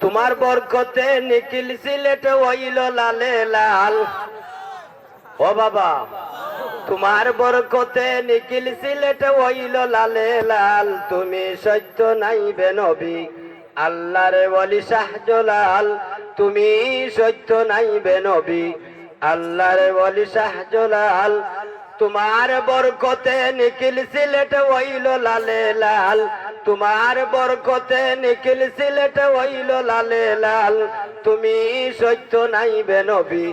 তোমার বরকতে নিখিল সিলেট হইল লালে লাল। ও বাবা তোমার বরকতে নিখিল সিলেট হইল লালে লাল। তুমি সত্য নাইবে নবী আল্লাহরে বলি শাহজলাল তুমি সত্য নাইবে নবী আল্লাহরে বলি শাহজলাল তোমার বরকতে নিখিল সিলেট হইল লালে লাল। তোমার বরকতে নিখিল সিলেট হইল লালে লাল। তুমি সত্য নাইবে নবী,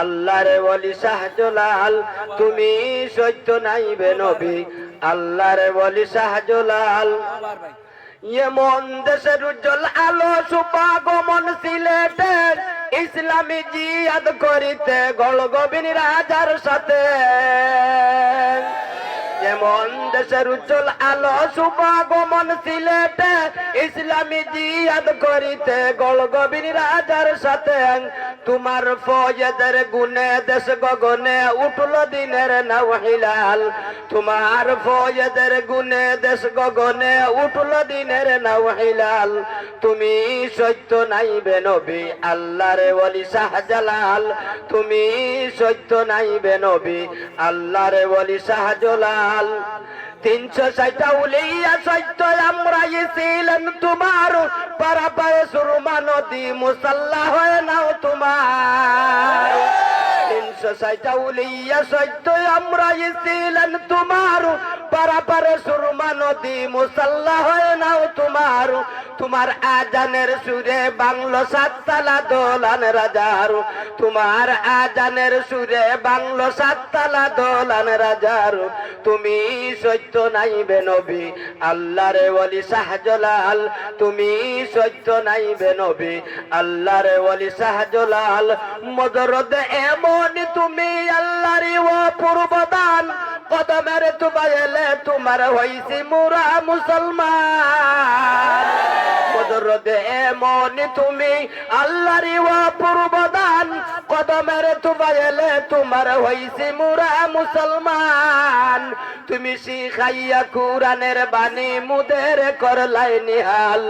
আল্লাহরে বলি শাহজলাল তুমি সত্য নাইবে নবী, আল্লাহরে বলি শাহজলাল এমন দেশের উজ্জ্বল আলো, সুপাগমন সিলেটের ইসলামী জিয়াদ করিতে গল গোবিন রাজার সাথে। যেমন দেশের উজ্জ্বল আলো সুপাগমন সিলেটে ইসলামী জিয়াদ করিতে গল গোবিন রাজার সাথে। তোমার ফয়েদের গুনে দেশ গগনে উঠল দিনের নাওহিলাল তোমার ফয়েদের গুনে দেশ গগনে উঠল দিনের নাওহিলাল তুমি সত্য নাইবে নবী, আল্লাহরে বলি শাহজালাল। তুমি সত্য নাইবে নবী, আল্লাহরে বলি শাহজালাল। তিনশো ষাটটা উলিয়া সত্য আমরা ছিলেন তোমার পারাপারে সুরমা নদী মুসাল্লা হয়ে নাও তোমার। তিনশো ষাটটা উলিয়া সত্য আমরা ছিলেন তোমার পারাপারে সুরমা নদী মুসাল্লা হয়ে নাও তোমার তোমার আজানের সুরে বাংলো সাততালা দোলান রাজার। তোমার আজানের সুরে বাংলো সাততালা দোলান রাজার। তুমি সত্য নাইবে নবী, আল্লাহরে বলি শাহজলাল। তুমি সত্য নাইবে নবী, আল্লাহরে বলি শাহজলাল। মদরদ এমন তুমি আল্লাহরি ও পূর্বদান কদমের তোমার এলে তোমার হইছি মুরা মুসলমান। কদরদে এমন তুমি আল্লাহরি ও পূর্বদান, কদমের তোমার এলে তোমার হইছি মুরা মুসলমান। তুমি শিখাইয়া কুরানের বাণী মুদের করলাই নিহাল।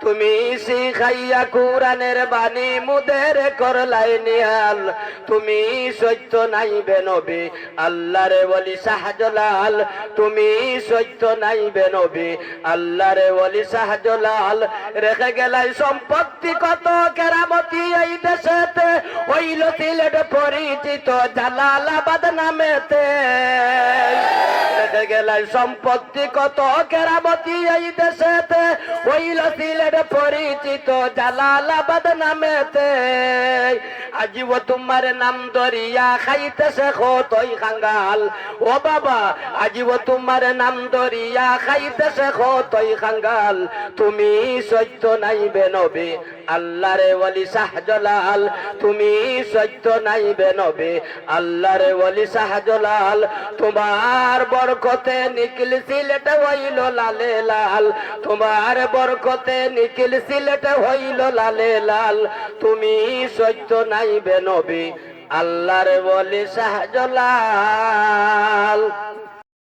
তুমি শিখাইয়া কুরানের বাণী মুদের করলাই নিহাল। তুমি সত্য নাইবে নবী, আল্লাহরে বলি শাহজলাল। তুমি সত্য নাইবে নবী, আল্লাহরে বলি শাহজলাল। রেখে গেলাই সম্পত্তি কত কেরামতি এই দেশেতে। হইল সিলেট পরিচিত জালালাবাদ নামেতে। রেখে গেলাই সম্পত্তি কত কেরামতি এই দেশেতে। হইল সিলেট পরিচিত জালালাবাদ নামেতে। আজিব তোমার নাম দরিয়া খাইতেছে খতই খাঙ্গাল। ও বাবা আজিব তোমার নাম দরিয়া খাইতেছে খতই খাঙ্গাল। তুমি সত্য নাইবে নবে আল্লাহরে ওয়ালি শাহজলাল তুমি সত্য নাইবে নবে। আল্লাহরে ওয়ালি শাহজলাল তোমার বরকতে নিখিল সিলেট হইল লালে লাল। তোমার বরকতে নিখিল সিলেট হইল লালে লাল। তুমি সত্য নাইবে নবী, আল্লাহরে বলি শাহজলাল